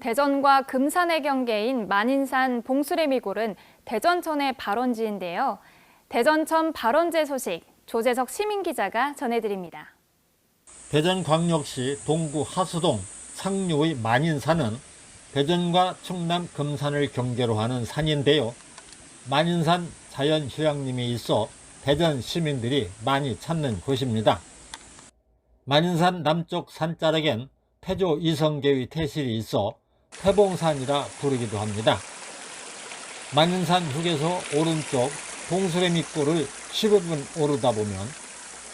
대전과 금산의 경계인 만인산 봉수레미골은 대전천의 발원지인데요. 대전천 발원제 소식 조재석 시민 기자가 전해드립니다. 대전광역시 동구 하수동 상류의 만인산은 대전과 충남 금산을 경계로 하는 산인데요. 만인산 자연휴양림이 있어 대전 시민들이 많이 찾는 곳입니다. 만인산 남쪽 산자락엔 태조 이성계의 태실이 있어 태봉산이라 부르기도 합니다. 만인산 휴게소 오른쪽 봉수레미골을 15분 오르다 보면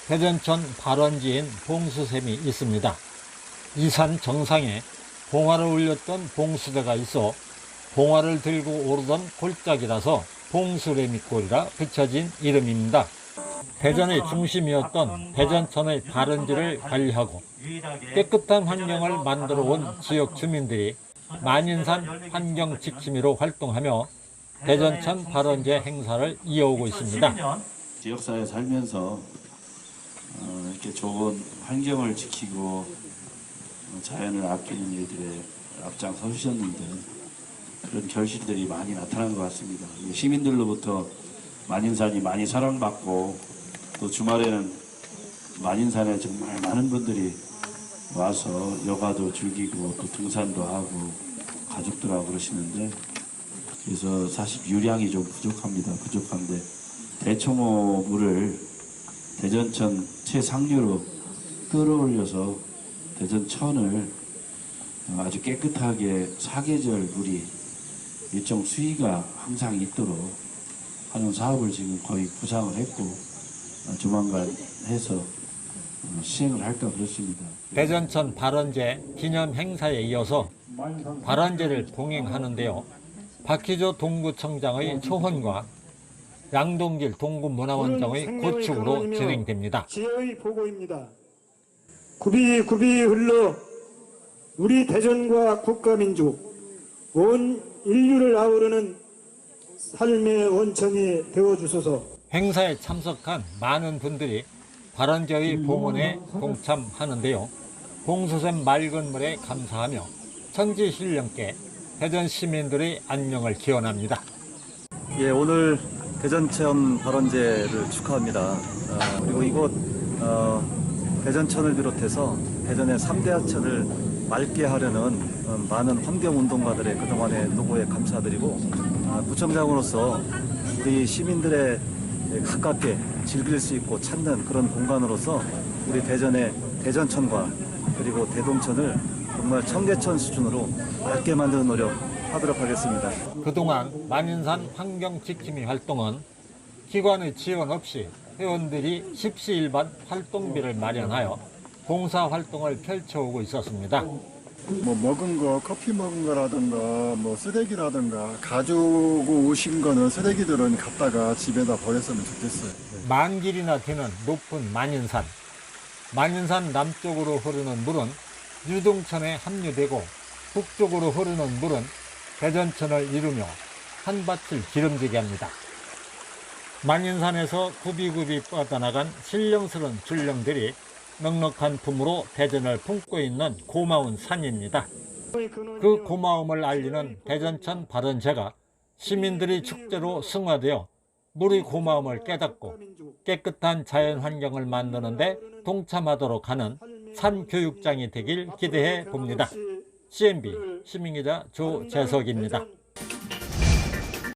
대전천 발원지인 봉수샘이 있습니다. 이 산 정상에 봉화를 올렸던 봉수대가 있어 봉화를 들고 오르던 골짜기라서 봉수레미골이라 붙여진 이름입니다. 대전의 중심이었던 대전천의 발원지를 관리하고 깨끗한 환경을 만들어 온 지역 주민들이 만인산 환경 지킴이로 활동하며 대전천 발원제 행사를 이어오고 있습니다. 지역사회 살면서 어, 이렇게 좋은 환경을 지키고 어, 자연을 아끼는 일들에 앞장서 주셨는데 그런 결실들이 많이 나타난 것 같습니다. 이 시민들로부터 만인산이 많이 사랑받고 또 주말에는 만인산에 정말 많은 분들이 와서 여가도 즐기고 또 등산도 하고 가족들하고 그러시는데 그래서 사실 유량이 좀 부족합니다. 부족한데 대청호 물을 대전천 최상류로 끌어올려서 대전천을 아주 깨끗하게 사계절 물이 일정 수위가 항상 있도록 하는 사업을 지금 거의 구상을 했고 어, 조만간 해서 어, 시행을 할까 그렇습니다. 대전천 발원제 기념 행사에 이어서 발원제를 봉행하는데요. 박희조 동구청장의 초혼과 양동길 동구문화원장의 고축으로 진행됩니다. 지혜의 보고입니다. 굽이 굽이 흘러 우리 대전과 국가민족 온 인류를 아우르는 삶의 원천이 되어주소서. 행사에 참석한 많은 분들이 발원제의 봉헌에 동참하는데요. 봉수샘 맑은 물에 감사하며 천지신령께 대전 시민들의 안녕을 기원합니다. 예, 오늘 대전천 발원제를 축하합니다. 어, 그리고 이곳 어, 대전천을 비롯해서 대전의 3대 하천을 맑게 하려는 어, 많은 환경운동가들의 그동안의 노고에 감사드리고 아, 구청장으로서 우리 시민들의 가깝게 즐길 수 있고 찾는 그런 공간으로서 우리 대전의 대전천과 그리고 대동천을 정말 청계천 수준으로 맑게 만드는 노력 하도록 하겠습니다. 그동안 만인산 환경지킴이 활동은 기관의 지원 없이 회원들이 십시일반 활동비를 마련하여 봉사 활동을 펼쳐오고 있었습니다. 뭐 먹은 거 커피 먹은 거라든가 뭐 쓰레기라든가 가지고 오신 거는 쓰레기들은 갖다가 집에다 버렸으면 좋겠어요. 만 길이나 되는 높은 만인산. 만인산 남쪽으로 흐르는 물은 유동천에 합류되고 북쪽으로 흐르는 물은 대전천을 이루며 한밭을 기름지게 합니다. 만인산에서 굽이굽이 뻗어나간 신령스러운 줄령들이 넉넉한 품으로 대전을 품고 있는 고마운 산입니다. 그 고마움을 알리는 대전천 발언제가 시민들이 축제로 승화되어 물의 고마움을 깨닫고 깨끗한 자연 환경을 만드는데 동참하도록 하는 산 교육장이 되길 기대해 봅니다. CNB 시민기자 조재석입니다.